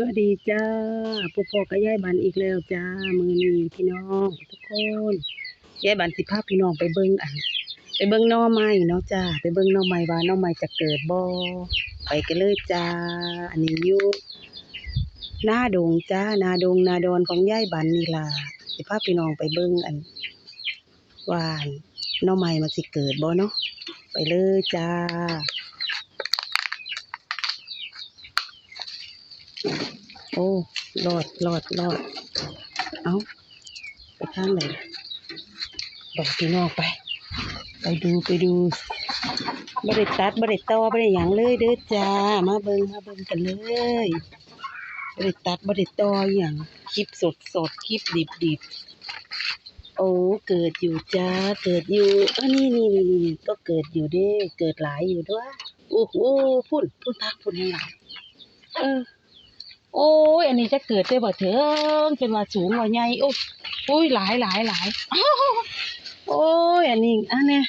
สวัสดีจ้าพ่อพ่อกับยายบันอีกแล้วจ้า มือนี้พี่น้องทุกคนยายบันสิพาพี่น้องไปเบิ่งอันไปเบิ่งน่อไม้เนาะจ้า ไปเบิ่งน่อไม้ว่าน่อไม้จะเกิดบ่ไปกันเลยจ้า อันนี้ยู่หน้าดงจ้านาดงนาดอนของยายบันนี่ล่ะสิพาพี่น้องไปเบิ่งอันว่านนอไม้มันสิเกิดบ่เนาะไปเลยจ้า อ้รอดรอดรอดเอาไปข้างไหนบอกพี่น้องไป ไปดูไปดูบ่ได้ตัดบ่ได้ต่อบ่ได้หยังเลยเด้อจ้า มาเบิ่งมาเบิ่งกันเลยบ่ได้ตัดบ่ได้ต่ออหยังคลิปสดสดคลิปดิบดิบโอ้เกิดอยู่จ้า เกิดอยู่อันนี้นี่นี่นี่ก็เกิดอยู่ด้เกิดหลายอยู่ด้วยโอ้โหพุ่นพุ่นพักพุ่นให้หลายเออ โอ้ย อันนี้จะเกิดได้บ่เถิงเป็นว่าสูงว่าใหญ่โอ้ยโอ้ยหลายหลายหลายโอ้ย อันนี้อันเนี้ย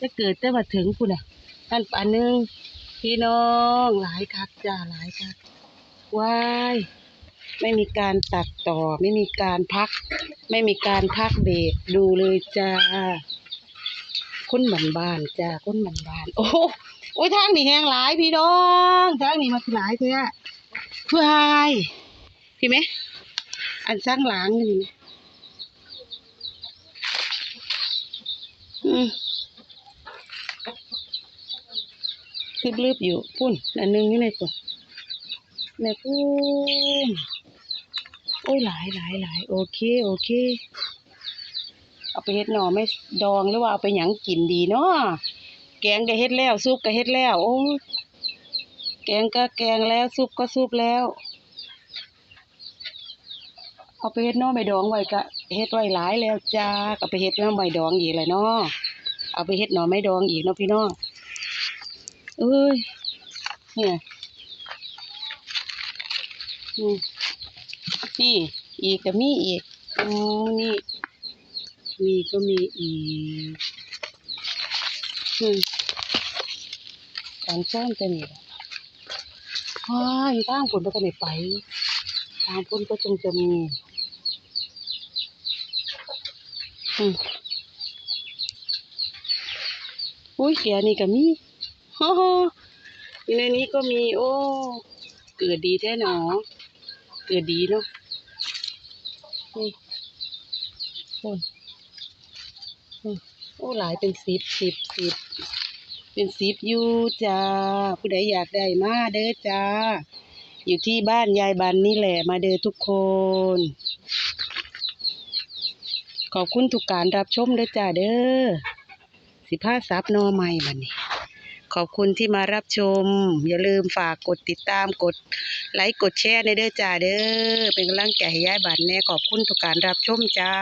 จะเกิดได้บ่ถึงพุ่นอะอันอันหนึงพี่น้องหลายคักจ้าหลายคักว้ายไม่มีการตัดต่อ ไม่มีการพัก ไม่มีการพักเบรกดูเลยจ้าคนบ้านบ้านจ้าคนบ้านบ้าน โอ้โหโอ้ยทางนี้แหงหลายพี่น้องทางนี้มาหลายเท่า เพื่อให้พี่ไหม อันสร้างหลังนี่ไหมอืมลืบๆอยู่ปุ่นอันหนึงอยู่ในปุ่นในปุ่นโอ้ยหลายหลายหลายโอเค โอเค เอาไปเฮ็ดหน่อไม่ดองหรือว่าเอาไปหยังกินดีเนาะแกงก็เฮ็ดแล้วซุปก็เฮ็ดแล้ว โอ้ย งก็แกงแล้วซุปก็ซุปแล้ว เอาไปเฮ็ดหน่อใบดองไว้ก็เฮ็ดไว้หลายแล้วจ้าก็ไปเฮ็ดหน่อใบดองอีกแหละเนาะเอาไปเฮ็ดหน่อไม้ดองอีกเนาะพี่น้องเอ้ยเนี่ยนี่อีกก็มีอีกอ๋อนี่มีก็มีอีกอืมการซ่อนตัวนี้ล่ะ ว้ายทางผลไปกันไหนไปทางพ้นก็จงจะมีอืมอุ้ยเสียนี่ก็มีฮ่าฮ่าอยู่ในนี้ก็มีโอ้เกิดดีแท้หนอเกิดดีเนาะนี่โอ้ยอืมโอ้หลายเป็นสิบสิบสิบ เป็นสิบอยู่จ้า ผู้ใดอยากได้มาเด้อจ้า อยู่ที่บ้านยายบันนี่แหละมาเด้อทุกคน ขอบคุณทุกการรับชมเด้อจ้าเด้อสิผ้าซับนอใหม่บัดนี้ ขอบคุณที่มารับชม อย่าลืมฝากกดติดตามกดไลค์กดแชร์ในเด้อจ้าเด้อเป็นกำลังใจให้ยายบันแน่ขอบคุณทุกการรับชมจ้า